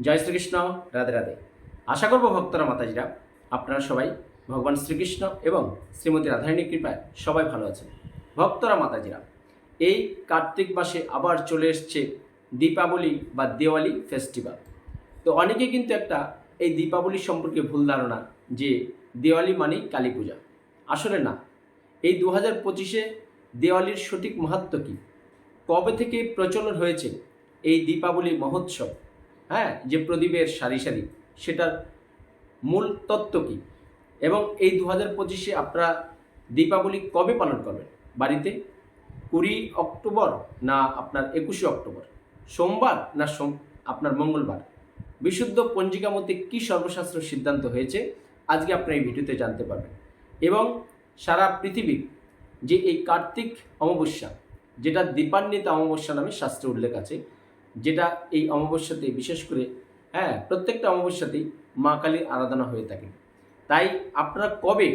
জয় শ্রীকৃষ্ণ, রাধে রাধে। আশা করব ভক্তরা, মাতাজিরা, আপনারা সবাই ভগবান শ্রীকৃষ্ণ এবং শ্রীমতী রাধারণী কৃপায় সবাই ভালো আছেন। ভক্তরা, মাতাজিরা, এই কার্তিক মাসে আবার চলে এসছে দীপাবলি বা দেওয়ালি ফেস্টিভ্যাল তো অনেকে কিন্তু একটা এই দীপাবলি সম্পর্কে ভুল ধারণা যে দেওয়ালি মানেই কালী পূজা। আসলে না। এই দু হাজার পঁচিশে দেওয়ালির সঠিক মাহাত্ম কী? কবে থেকে প্রচলন হয়েছে এই দীপাবলি মহোৎসব? হ্যাঁ যে প্রদীপের সারি সারি, সেটার মূল তত্ত্ব কী? এবং এই দু হাজার পঁচিশে আপনারা দীপাবলি কবে পালন করবেন? বাড়িতে? কুড়ি অক্টোবর না আপনার একুশে অক্টোবর? সোমবার না সোম, আপনার মঙ্গলবার? বিশুদ্ধ পঞ্জিকা মতে কী সর্বশাস্ত্র সিদ্ধান্ত হয়েছে? আজকে আপনারা এই ভিডিওতে জানতে পারবেন। এবং সারা পৃথিবীর যে এই কার্তিক অমাবস্যা, যেটা দীপান্বিত অমাবস্যা নামে শাস্ত্রে উল্লেখ আছে যেটা এই অমাবস্যাতে বিশেষ করে হ্যাঁ প্রত্যেকটা অমাবস্যাতেই মা কালীর আরাধনা হয়ে থাকে। তাই আপনারা কবে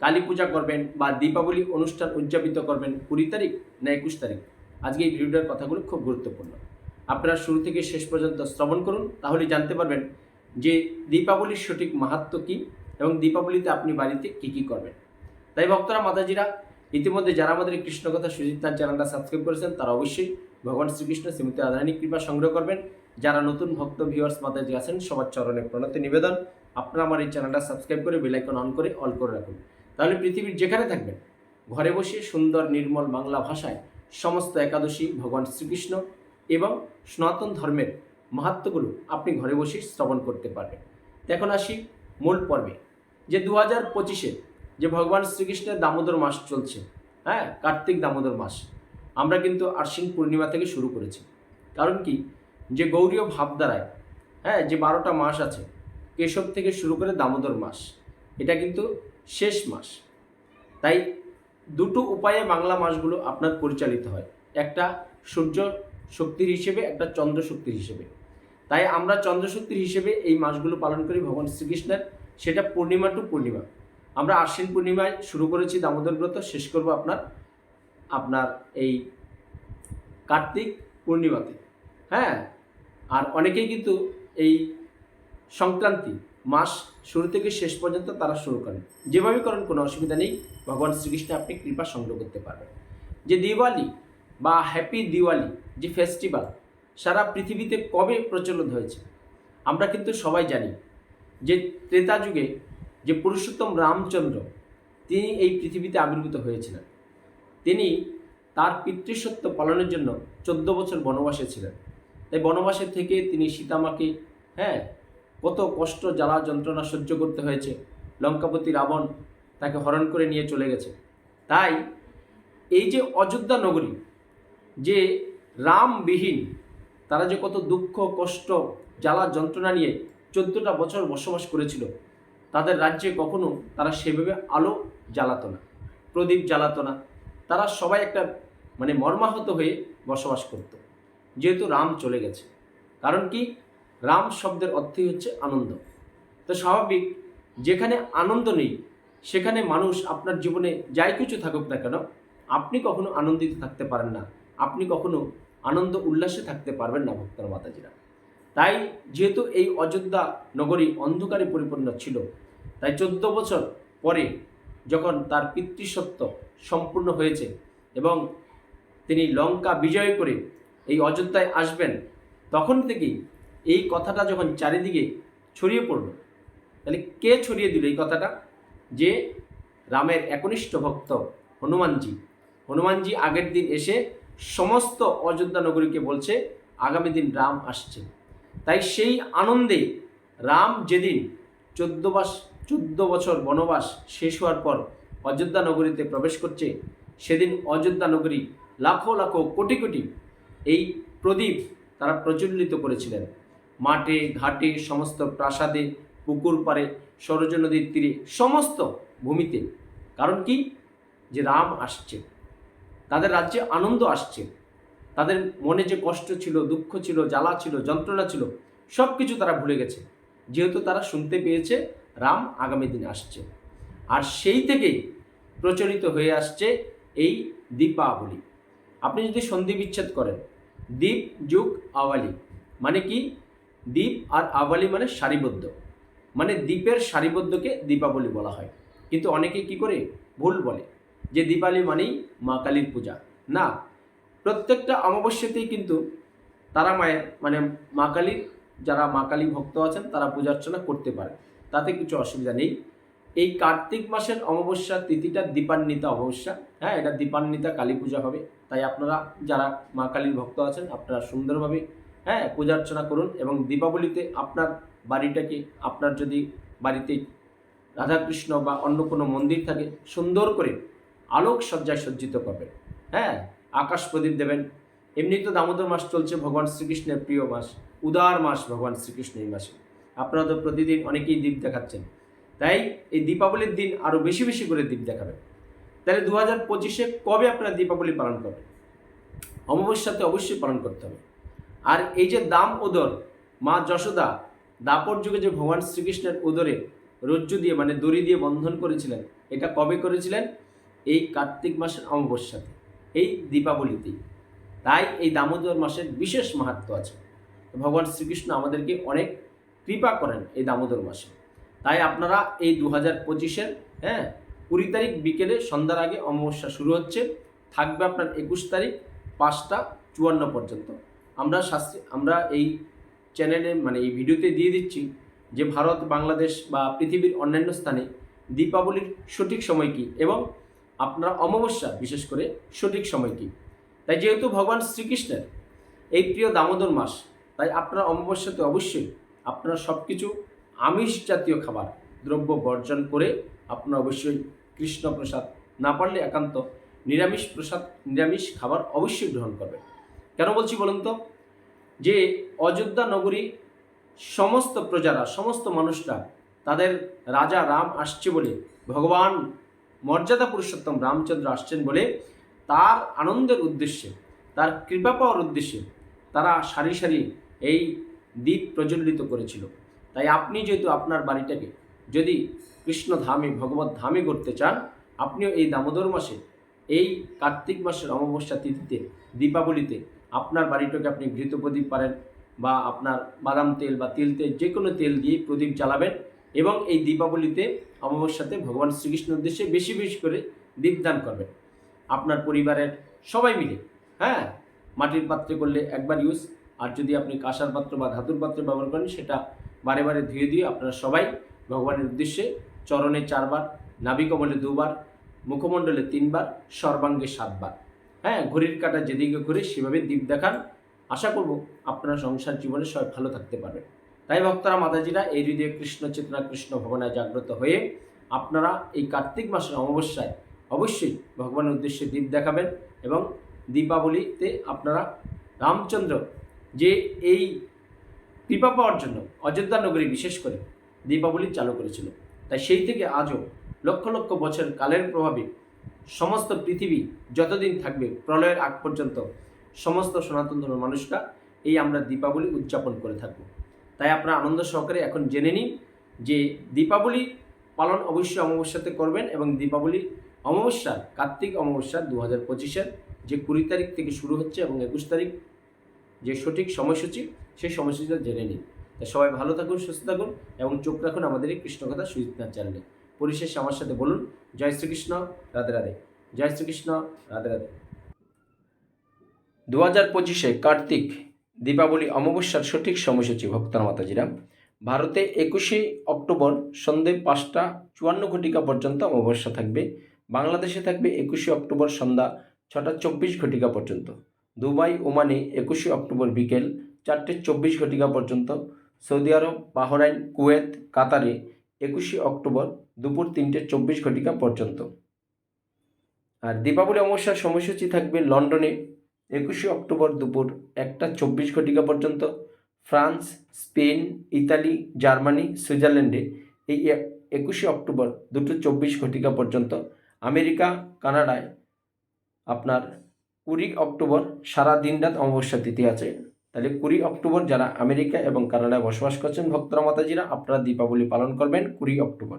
কালী পূজা করবেন বা দীপাবলি অনুষ্ঠান উদযাপিত করবেন কুড়ি তারিখ না একুশ তারিখ? আজকে এই ভিডিওটার কথাগুলো খুব গুরুত্বপূর্ণ। আপনারা শুরু থেকে শেষ পর্যন্ত শ্রবণ করুন, তাহলে জানতে পারবেন যে দীপাবলির সঠিক মাহাত্ম কী এবং দীপাবলিতে আপনি বাড়িতে কী কী করবেন। তাই ভক্তরা, মাতাজিরা, ইতিমধ্যে যারা আমাদের কৃষ্ণকথা কৃষ্ণ কথা সুজিত তার চ্যানেলটা সাবস্ক্রাইব করেছেন, তারা অবশ্যই ভগবান শ্রীকৃষ্ণ শ্রীমতী রাধারানী কৃপা সংগ্রহ করবেন। যারা নতুন ভক্ত ভিউয়ার্স মাতাজি আছেন, সবার চরণে প্রণতি নিবেদন। আপনারা আমার এই চ্যানেলটা সাবস্ক্রাইব করে বেলাইকন অন করে অল করে রাখুন। তাহলে পৃথিবীর যেখানে থাকবেন, ঘরে বসে সুন্দর নির্মল বাংলা ভাষায় সমস্ত একাদশী ভগবান শ্রীকৃষ্ণ এবং সনাতন ধর্মের মাহাত্মগুলো আপনি ঘরে বসে শ্রবণ করতে পারবেন। এখন আসি মূল পর্বে, যে দু হাজার পঁচিশে যে ভগবান শ্রীকৃষ্ণের দামোদর মাস চলছে। হ্যাঁ কার্তিক দামোদর মাস। আমরা কিন্তু আশ্বিন পূর্ণিমা থেকে শুরু করেছি। কারণ কি? যে গৌরীয় ভাবধারায় হ্যাঁ যে বারোটা মাস আছে, কেশব থেকে শুরু করে দামোদর মাস, এটা কিন্তু শেষ মাস। তাই দুটো উপায়ে বাংলা মাসগুলো আপনার পরিচালিত হয়। একটা সূর্য শক্তির হিসেবে, একটা চন্দ্র শক্তির হিসেবে। তাই আমরা চন্দ্র শক্তির হিসেবে এই মাসগুলো পালন করি ভগবান শ্রীকৃষ্ণের, সেটা পূর্ণিমা টু পূর্ণিমা। আমরা আশ্বিন পূর্ণিমায় শুরু করেছি দামোদর ব্রত, শেষ করব আপনার আপনার এই কার্তিক পূর্ণিমাতে হ্যাঁ? আর অনেকেই কিন্তু এই সংক্রান্তি মাস শুরু থেকে শেষ পর্যন্ত তারা শুরু করেন। যেভাবে করেন, কোনো অসুবিধা নেই। ভগবান শ্রীকৃষ্ণ আপনি কৃপা সংগ্রহ করতে পারবেন। যে দিওয়ালি বা হ্যাপি দিওয়ালি, যে ফেস্টিভ্যাল সারা পৃথিবীতে কবে প্রচলন হয়েছে, আমরা কিন্তু সবাই জানি যে ত্রেতা যুগে যে পুরুষোত্তম রামচন্দ্র, তিনি এই পৃথিবীতে আবির্ভূত হয়েছিলেন। তিনি তার পিতৃসত্য পালনের জন্য চোদ্দ বছর বনবাসে ছিলেন। তাই বনবাসে থেকে তিনি সীতামাকে হ্যাঁ কত কষ্ট, জ্বালা, যন্ত্রণা সহ্য করতে হয়েছে। লঙ্কাপতি রাবণ তাকে হরণ করে নিয়ে চলে গেছে। তাই এই যে অযোধ্যা নগরী, যে রামবিহীন, তারা যে কত দুঃখ, কষ্ট, জ্বালা, যন্ত্রণা নিয়ে চোদ্দোটা বছর বসবাস করেছিল, তাদের রাজ্যে কখনো তারা সেভাবে আলো জ্বালাতো না, প্রদীপ জ্বালাতো না। তারা সবাই একটা মানে মর্মাহত হয়ে বসবাস করত। যেহেতু রাম চলে গেছে। কারণ কি? রাম শব্দের অর্থই হচ্ছে আনন্দ। তো স্বাভাবিক, যেখানে আনন্দ নেই, সেখানে মানুষ আপনার জীবনে যাই কিছু থাকুক না কেন, আপনি কখনো আনন্দিত থাকতে পারেন না। আপনি কখনো আনন্দ উল্লাসে থাকতে পারবেন না, ভক্তর মাতাজিরা। তাই যেহেতু এই অযোধ্যা নগরী অন্ধকারে পরিপূর্ণ ছিল, তাই চোদ্দ বছর পরে যখন তার পিতৃসত্য সম্পূর্ণ হয়েছে এবং তিনি লঙ্কা বিজয় করে এই অযোধ্যায় আসবেন, তখন থেকেই এই কথাটা যখন চারিদিকে ছড়িয়ে পড়ল, তাহলে কে ছড়িয়ে দিল এই কথাটা? যে রামের একনিষ্ঠ ভক্ত হনুমানজি। হনুমানজি আগের দিন এসে সমস্ত অযোধ্যা নগরীকে বলছে, আগামী দিন রাম আসছে। তাই সেই আনন্দে রাম যেদিন চোদ্দ বাস চোদ্দ বছর বনবাস শেষ হওয়ার পর অযোধ্যা নগরীতে প্রবেশ করছে। সেদিন অযোধ্যা নগরী লাখো লাখো কোটি কোটি এই প্রদীপ তারা প্রজ্বলিত করেছিলেন। মাঠে, ঘাটে, সমস্ত প্রাসাদে, পুকুর পাড়ে, সরজ নদীর তীরে, সমস্ত ভূমিতে। কারণ কি? যে রাম আসছে। তাদের রাজ্যে আনন্দ আসছে। তাদের মনে যে কষ্ট ছিল, দুঃখ ছিল, জ্বালা ছিল, যন্ত্রণা ছিল সব কিছু তারা ভুলে গেছে। যেহেতু তারা শুনতে পেয়েছে রাম আগামী দিনে আসছে। আর সেই থেকেই প্রচলিত হয়ে আসছে এই দীপাবলি। আপনি যদি সন্ধি বিচ্ছেদ করেন, দীপ যুগ আওয়ালি মানে কি? দ্বীপ আর আওয়ালি মানে সারিবদ্ধ। মানে দ্বীপের সারিবদ্ধকে দীপাবলি বলা হয়। কিন্তু অনেকে কি করে? ভুল বলে। যে দীপাবলি মানেই মা কালীর পূজা। না, প্রত্যেকটা অমাবস্যাতেই কিন্তু তারা মায়ের মানে মা কালীর, যারা মা কালী ভক্ত আছেন, তারা পূজা অর্চনা করতে পারে। তাতে কিছু অসুবিধা নেই। এই কার্তিক মাসের অমাবস্যা তিথিটা দীপান্বিতা অমাবস্যা হ্যাঁ এটা দীপান্বিতা কালী পূজা হবে। তাই আপনারা যারা মা কালীর ভক্ত আছেন, আপনারা সুন্দরভাবে হ্যাঁ পূজা অর্চনা করুন এবং দীপাবলিতে আপনার বাড়িটাকে, আপনার যদি বাড়িতে রাধাকৃষ্ণ বা অন্য কোনো মন্দির থাকে, সুন্দর করে আলোক সজ্জায় সজ্জিত করবেন। হ্যাঁ আকাশ প্রদীপ দেবেন। এমনি তো দামোদর মাস চলছে ভগবান শ্রীকৃষ্ণের প্রিয় মাস, উদার মাস ভগবান শ্রীকৃষ্ণ এই মাসে। আপনারা তো প্রতিদিন অনেকেই দ্বীপ দেখাচ্ছেন। তাই এই দীপাবলির দিন আরও বেশি বেশি করে দ্বীপ দেখাবেন। তাহলে দু হাজার পঁচিশে কবে আপনারা দীপাবলি পালন করবেন? অমাবস্যাতে অবশ্যই পালন করতে হবে। আর এই যে দাম উদর, মা যশোদা দাপর যুগে যে ভগবান শ্রীকৃষ্ণের উদরে রজ্জু দিয়ে মানে দড়ি দিয়ে বন্ধন করেছিলেন, এটা কবে করেছিলেন? এই কার্তিক মাসের অমাবস্যাতে, এই দীপাবলিতেই। তাই এই দামোদর মাসের বিশেষ মাহাত্ম আছে। ভগবান শ্রীকৃষ্ণ আমাদেরকে অনেক কৃপা করেন এই দামোদর মাসে। তাই আপনারা এই দু হাজার পঁচিশের হ্যাঁ কুড়ি তারিখ বিকেলে সন্ধ্যার আগে অমাবস্যা শুরু হচ্ছে, থাকবে আপনার একুশ তারিখ পাঁচটা চুয়ান্ন পর্যন্ত। আমরা শাস্ত্রী আমরা এই চ্যানেলে মানে এই ভিডিওতে দিয়ে দিচ্ছি যে ভারত, বাংলাদেশ বা পৃথিবীর অন্যান্য স্থানে দীপাবলির সঠিক সময় কী এবং আপনারা অমাবস্যা, বিশেষ করে সঠিক সময় কী। তাই যেহেতু ভগবান শ্রীকৃষ্ণের এই প্রিয় দামোদর মাস, তাই আপনারা অমাবস্যাতে অবশ্যই আপনারা সব কিছু আমিষ জাতীয় খাবার, দ্রব্য বর্জন করে আপনারা অবশ্যই কৃষ্ণ প্রসাদ না পারলে একান্ত নিরামিষ প্রসাদ, নিরামিষ খাবার অবশ্যই গ্রহণ করবেন। কেন বলছি বলুন তো? যে অযোধ্যা নগরী সমস্ত প্রজারা, সমস্ত মানুষরা, তাদের রাজা রাম আসছে বলে, ভগবান মর্যাদা পুরুষোত্তম রামচন্দ্র আসছেন বলে তার আনন্দের উদ্দেশ্যে, তার কৃপা পাওয়ার উদ্দেশ্যে তারা সারি সারি এই দ্বীপ প্রজ্বলিত করেছিল। তাই আপনি যেহেতু আপনার বাড়িটাকে যদি কৃষ্ণ ধামে, ভগবত ধামে করতে চান, আপনিও এই দামোদর মাসে, এই কার্তিক মাসের অমাবস্যা তিথিতে, দীপাবলিতে আপনার বাড়িটাকে আপনি ঘৃত প্রদীপ পারেন বা আপনার বাদাম তেল বা তিল তেল যে কোনো তেল দিয়ে প্রদীপ জ্বালাবেন এবং এই দীপাবলিতে, অমাবস্যাতে ভগবান শ্রীকৃষ্ণের উদ্দেশ্যে বেশি বেশি করে দীপদান করবেন। আপনার পরিবারের সবাই মিলে হ্যাঁ? মাটির পাত্রে করলে একবার ইউজ আর যদি আপনি কাঁসার পাত্র বা ধাতুর পাত্র ব্যবহার করেন, সেটা বারে বারে ধুয়ে দিয়ে আপনারা সবাই ভগবানের উদ্দেশ্যে চরণে চারবার নাভিকমলে দুবার, মুখমণ্ডলে তিনবার, সর্বাঙ্গে সাতবার। হ্যাঁ ঘড়ির কাটা যেদিকে ঘুরে সেভাবে দ্বীপ দেখান। আশা করব আপনারা সংসার জীবনে সবাই ভালো থাকতে পারবেন তাই ভক্তরা, মাতাজিরা, এই হৃদয়ে কৃষ্ণ চেতনা, কৃষ্ণ ভবনায় জাগ্রত হয়ে আপনারা এই কার্তিক মাসের অমাবস্যায় অবশ্যই ভগবানের উদ্দেশ্যে দ্বীপ দেখাবেন এবং দীপাবলিতে আপনারা রামচন্দ্র যে এই কৃপা পাওয়ার জন্য অযোধ্যা নগরী বিশেষ করে দীপাবলি চালু করেছিল। তাই সেই থেকে আজও লক্ষ লক্ষ বছর কালের প্রভাবে সমস্ত পৃথিবী যতদিন থাকবে প্রলয়ের আগ পর্যন্ত সমস্ত সনাতন ধর্মের মানুষরা এই আমরা দীপাবলি উদযাপন করে থাকব। তাই আপনারা আনন্দ সহকারে এখন জেনে নিন যে দীপাবলি পালন অবশ্যই অমাবস্যাতে করবেন এবং দীপাবলি অমাবস্যা কার্তিক অমাবস্যা দু হাজার পঁচিশের যে কুড়ি তারিখ থেকে শুরু হচ্ছে এবং একুশ তারিখ যে সঠিক সময়সূচি, সেই সময়সূচিটা জেনে নিন। সবাই ভালো থাকুন, সুস্থ থাকুন এবং চোখ রাখুন আমাদের এই কৃষ্ণকথা সুজিতনাথ চ্যানেলে। পরিশেষে আমার সাথে বলুন, জয় শ্রীকৃষ্ণ, রাধে রাধে। জয় শ্রীকৃষ্ণ, রাধে রাধে। দু হাজার পঁচিশে কার্তিক দীপাবলি অমাবস্যার সঠিক সময়সূচি, ভক্তার মাতাজিরা। ভারতে একুশে অক্টোবর সন্ধে পাঁচটা চুয়ান্ন ঘটিকা পর্যন্ত অমাবস্যা থাকবে। বাংলাদেশে থাকবে একুশে অক্টোবর সন্ধ্যা ছটা চব্বিশ ঘটিকা পর্যন্ত। দুবাই ওমানে একুশে অক্টোবর বিকেল চারটে চব্বিশ ঘটিকা পর্যন্ত সৌদি আরব, বাহরাইন, কুয়েত, কাতারে একুশে অক্টোবর দুপুর তিনটে চব্বিশ ঘটিকা পর্যন্ত। আর দীপাবলি অমাবস্যার সময়সূচি থাকবে লন্ডনে একুশে অক্টোবর দুপুর একটা চব্বিশ ঘটিকা পর্যন্ত। ফ্রান্স, স্পেন, ইতালি, জার্মানি, সুইজারল্যান্ডে এই একুশে অক্টোবর দুটো চব্বিশ ঘটিকা পর্যন্ত। আমেরিকা, কানাডায় আপনার কুড়ি অক্টোবর সারা দিন রাত অমাবস্যা তিথি আছে। তাহলে কুড়ি অক্টোবর যারা আমেরিকা এবং কানাডায় বসবাস করছেন, ভক্তরা, মাতাজিরা, আপনারা দীপাবলি পালন করবেন কুড়ি অক্টোবর।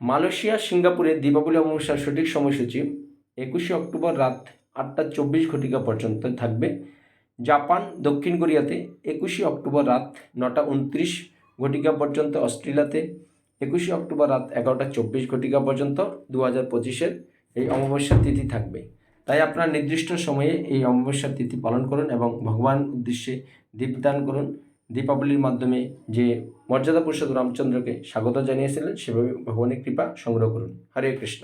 মালয়েশিয়া, সিঙ্গাপুরে দীপাবলি অমাবস্যার সঠিক সময়সূচি একুশে অক্টোবর রাত আটটা চব্বিশ ঘটিকা পর্যন্ত থাকবে। জাপান, দক্ষিণ কোরিয়াতে একুশে অক্টোবর রাত নটা উনত্রিশ ঘটিকা পর্যন্ত, অস্ট্রেলিয়াতে একুশে অক্টোবর রাত এগারোটা চব্বিশ ঘটিকা পর্যন্ত দু হাজার পঁচিশের এই অমাবস্যার তিথি থাকবে। তাই আপনার নির্দিষ্ট সময়ে এই অমাবস্যার তিথি পালন করুন এবং ভগবান উদ্দেশ্যে দীপদান করুন। দীপাবলির মাধ্যমে যে মর্যাদা পুরুষোত্তম রামচন্দ্রকে স্বাগত জানিয়েছিলেন, সেভাবে ভগবানের কৃপা সংগ্রহ করুন। হরে কৃষ্ণ।